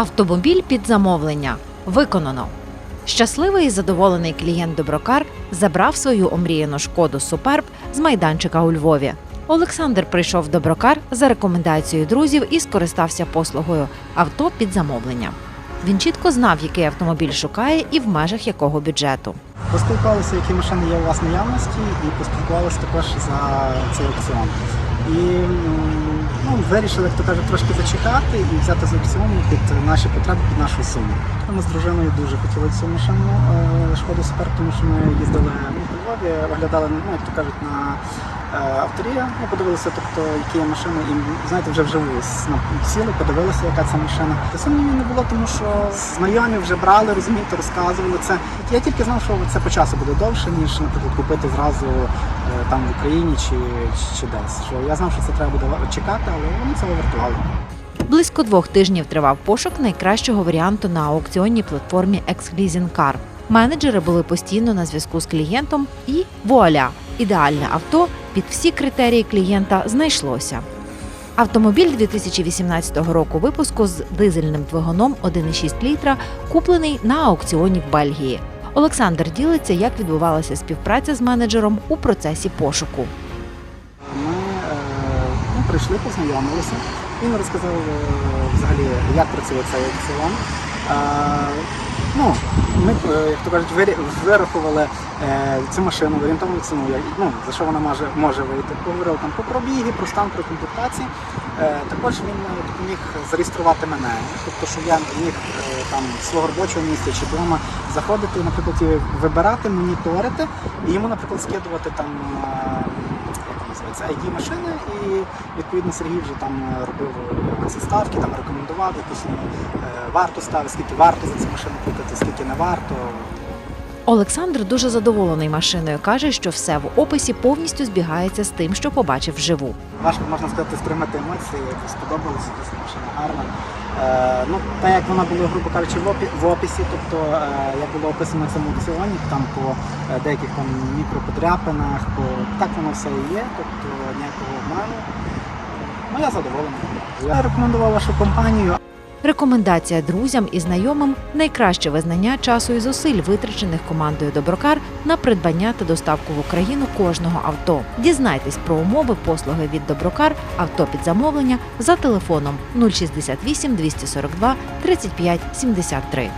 Автомобіль під замовлення виконано. Щасливий і задоволений клієнт Доброкар забрав свою омріяну шкоду Суперб з майданчика у Львові. Олександр прийшов в Доброкар за рекомендацією друзів і скористався послугою авто під замовлення. Він чітко знав, який автомобіль шукає і в межах якого бюджету. Поспілкувалися, які машини є у вас наявності, і поспілкувалися також за цей аукціон. І ну, вирішили, як то каже, трошки зачекати і взяти з аукціону під наші потреби, під нашу суму. Ми з дружиною дуже хотіли цю машину е, шкоду супер, тому що ми їздили ну, Львові, оглядали, ну як то кажуть, на е, авторія. Ми подивилися, тобто, які є машини, і знаєте, вже вживу с- сіли, подивилися, яка це машина. Сумнівів не було, тому що знайомі вже брали, розумієте, розказували це. Я тільки знав, що це по часу буде довше, ніж, наприклад, купити зразу е, там в Україні чи, чи десь. Що я знав, що це треба буде чекати, але вони цього вартували. Близько двох тижнів тривав пошук найкращого варіанту на аукціонній платформі Xleasing Менеджери були постійно на зв'язку з клієнтом, і вуаля! Ідеальне авто під всі критерії клієнта знайшлося. Автомобіль 2018 року випуску з дизельним двигуном 1,6 літра, куплений на аукціоні в Бельгії. Олександр ділиться, як відбувалася співпраця з менеджером у процесі пошуку. Прийшли, познайомилися. Він розказав е, взагалі, як працює цей аукціон. Е, ну, ми, е, як то кажуть, вирахували цю машину, орієнтовну ціну, ну, за що вона може, може вийти. Поговорили там про пробіги, про стан, про комплектації. Також він допоміг зареєструвати мене. Тобто, щоб я міг там свого робочого місця чи вдома заходити, наприклад, і вибирати, моніторити і йому, наприклад, скидувати там. Е, як називається, ID машини, і відповідно Сергій вже там е, робив е, ці ставки, там рекомендував якусь варто варту ставити, скільки варто за цю машину купити, скільки не варто. Олександр дуже задоволений машиною. каже, що все в описі повністю збігається з тим, що побачив вживу. Важко можна сказати стримати емоції, сподобалося, дійсно машина гарна. Е, ну, так як вона була, грубо кажучи, в описі, тобто е, як було описано в цьому аукціоні, там по е, деяких там мікроподряпинах, по так воно все і є, тобто ніякого обману. Ну я задоволений. Я рекомендував вашу компанію, Рекомендація друзям і знайомим найкраще визнання часу і зусиль, витрачених командою Доброкар на придбання та доставку в Україну кожного авто. Дізнайтесь про умови послуги від Доброкар авто під замовлення за телефоном 068 242 35 73.